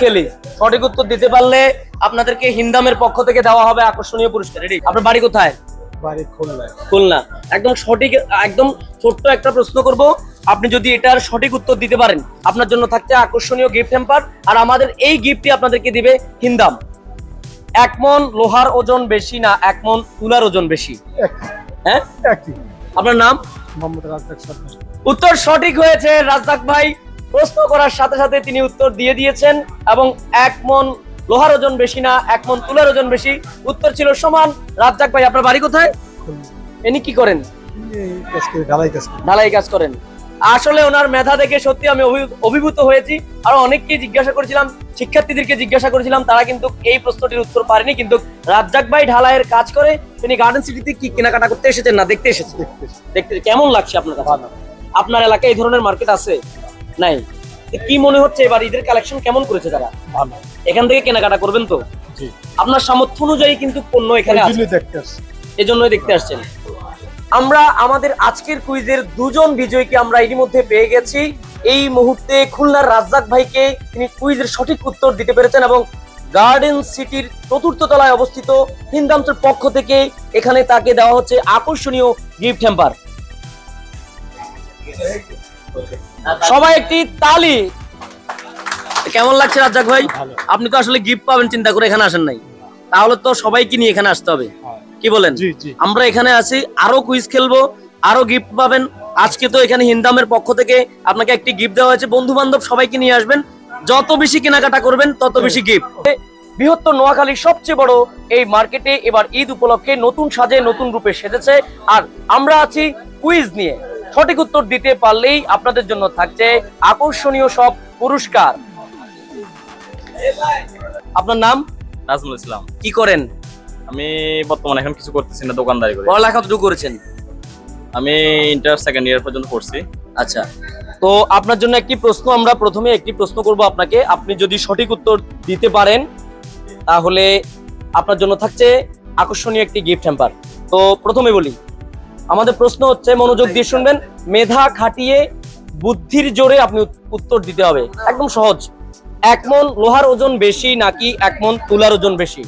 খেলি সঠিক উত্তর দিতে পারলে আপনাদেরকে হিন্দামের পক্ষ থেকে দেওয়া হবে আকর্ষণীয় পুরস্কার। রেডি আপনার বাড়ি কোথায়? বাড়ি খুলনায় খুলনা। একদম সঠিক একদম ছোট্ট একটা প্রশ্ন করব। আপনি যদি এটার সঠিক উত্তর দিতে পারেন আপনার জন্য থাকছে আকর্ষণীয় গিফট হ্যাম্পার আর আমাদের এই গিফটটি আপনাদেরকে দিবে হিন্দাম এক মন লোহার ওজন বেশি না এক মন তুলার ওজন বেশি? হ্যাঁ? আপনার নাম? মোহাম্মদ রাজ্জাক সরকার। উত্তর সঠিক হয়েছে রাজ্জাক ভাই। প্রশ্ন করার সাথে সাথে তিনি উত্তর দিয়ে দিয়েছেন এবং এক মন লোহার ওজন বেশি না এক মন তুলার ওজন বেশি। উত্তর ছিল সমান। রাজ্জাক ভাই আপনার বাড়ি কোথায়? ইনি কি করেন? ঢালাই কাজ করেন। আসলে ওনার মেধা দেখে সত্যি আমি অভিভূত হয়েছি। আর অনেককে জিজ্ঞাসা করেছিলাম শিক্ষার্থীদেরকে জিজ্ঞাসা করেছিলাম তারা কিন্তু এই প্রশ্নটির উত্তর পারেনি। কিন্তু রাজ্জাক ভাই ঢালাইয়ের কাজ করে তিনি গার্ডেন সিটিতে কি কেনাকাটা করতে এসেছেন না দেখতে এসেছেন? দেখতে কেমন লাগছে আপনার আপনার এলাকায় এই ধরনের মার্কেট আছে? নাই। কি মনে হচ্ছে এবার ঈদের কালেকশন কেমন করেছে তারা? ভালো। এখান থেকে কেনাকাটা করবেন তো? জি। আপনার সামর্থ্য অনুযায়ী কিন্তু পণ্য এখানে এই জন্যই দেখতে দেখতে আসছেন। আমরা আমাদের আজকের কুইজের দুজন বিজয়ীকে আমরা ইতিমধ্যে পেয়ে গেছি। এই মুহূর্তে খুলনার রাজ্জাক ভাইকে তিনি কুইজের সঠিক উত্তর দিতে পেরেছেন এবং গার্ডেন সিটির চতুর্থ তলায় অবস্থিত হিন্দামসের পক্ষ থেকে এখানে তাকে দেওয়া হচ্ছে আকর্ষণীয় গিফট হ্যাম্পার সবাই একটি তালি। কেমন লাগছে রাজ্জাক ভাই? আপনি তো আসলে গিফট পাবেন চিন্তা করে এখানে আসেন নাই। তাহলে তো সবাইকে নিয়ে এখানে আসতে হবে। কি বলেন? আমরা এখানে আছি আরও কুইজ খেলব আরও গিফট পাবেন। আজকে তো এখানে হিন্দামের পক্ষ থেকে আপনাকে একটি গিফট দেওয়া হয়েছে। বন্ধু বান্ধব সবাইকে নিয়ে আসবেন। যত বেশি কেনাকাটা করবেন তত বেশি গিফট বৃহত্তর নোয়াখালীর সবচেয়ে বড় এই মার্কেটে এবার ঈদ উপলক্ষে নতুন সাজে নতুন রূপে সেজেছে। আর আমরা আছি কুইজ নিয়ে। সঠিক উত্তর দিতে পারলেই আপনাদের জন্য থাকছে আকর্ষণীয় সব পুরস্কার। আপনার নাম? নাজমুল ইসলাম। কি করেন? আমি বর্তমানে এখন কিছু করতেছি না দোকানদারি করে। পড়ালেখা কতটুকু করেছেন? আমি ইন্টার সেকেন্ড ইয়ার পর্যন্ত পড়ছি। আচ্ছা। তো আপনার জন্য একটি প্রশ্ন আমরা প্রথমে একটি প্রশ্ন করব আপনাকে। আপনি যদি সঠিক উত্তর দিতে পারেন তাহলে আপনার জন্য থাকছে আকর্ষণীয় একটি গিফট হ্যাম্পার তো প্রথমে বলি আমাদের প্রশ্ন হচ্ছে মনোযোগ দিয়ে শুনবেন। মেধা খাটিয়ে বুদ্ধির জোরে আপনি উত্তর দিতে হবে। একদম সহজ। এক মন লোহার ওজন বেশি নাকি এক মন তুলার ওজন বেশি?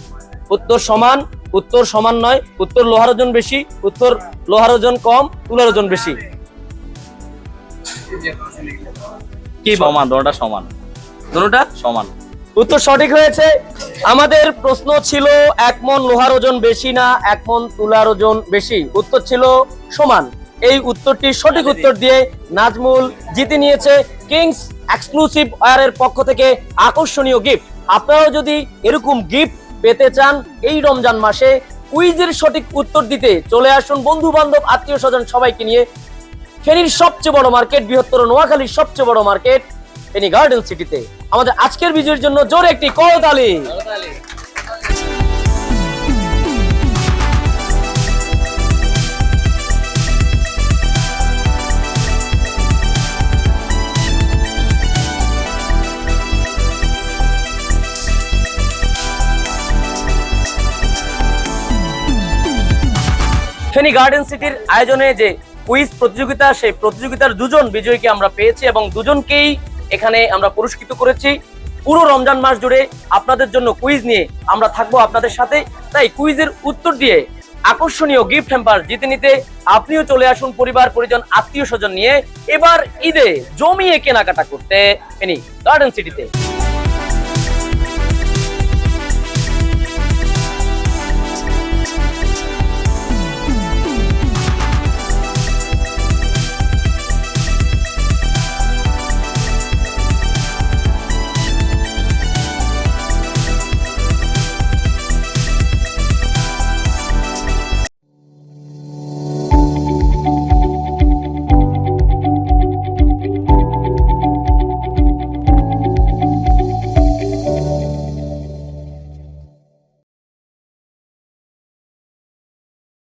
উত্তর সমান উত্তর সমান নয়। উত্তর লোহার ওজন বেশি উত্তর লোহার ওজন কম তুলার ওজন বেশি। কি? সমান। দোনোটা সমান। দুটোটা সমান। উত্তর সঠিক হয়েছে। আমাদের প্রশ্ন ছিল এক মন লোহার ওজন বেশি না এক মন তুলার ওজন বেশি? উত্তর ছিল সমান। এই উত্তরটি সঠিক উত্তর দিয়ে নাজমুল জিতে নিয়েছে কিংস এক্সক্লুসিভ ওয়ারের পক্ষ থেকে আকর্ষণীয় গিফট। আপনারাও যদি এরকম গিফট পেতে চান এই রমজান মাসে কুইজের সঠিক উত্তর দিতে চলে আসুন বন্ধু বান্ধব আত্মীয় স্বজন সবাইকে নিয়ে। ফেনীর সবচেয়ে বড় মার্কেট বৃহত্তর নোয়াখালীর সবচেয়ে বড় মার্কেট ফেনী গার্ডেন সিটিতে। আমাদের আজকের বিজয়ের জন্য জোরে একটি করতালি ফেনী গার্ডেন সিটির আয়োজনে যে কুইজ প্রতিযোগিতা, সেই প্রতিযোগিতার দুজন বিজয়ীকে আমরা পেয়েছি এবং দুজনকেই এখানে আমরা পুরস্কৃত করেছি। পুরো রমজান মাস জুড়ে আপনাদের জন্য কুইজ নিয়ে আমরা থাকব আপনাদের সাথে। তাই কুইজের উত্তর দিয়ে আকর্ষণীয় গিফট হ্যাম্পার জিতে নিতে আপনিও চলে আসুন পরিবার, পরিজন আত্মীয় স্বজন নিয়ে। এবার ঈদে জমিয়ে কেনাকাটা করতে। গার্ডেন সিটিতে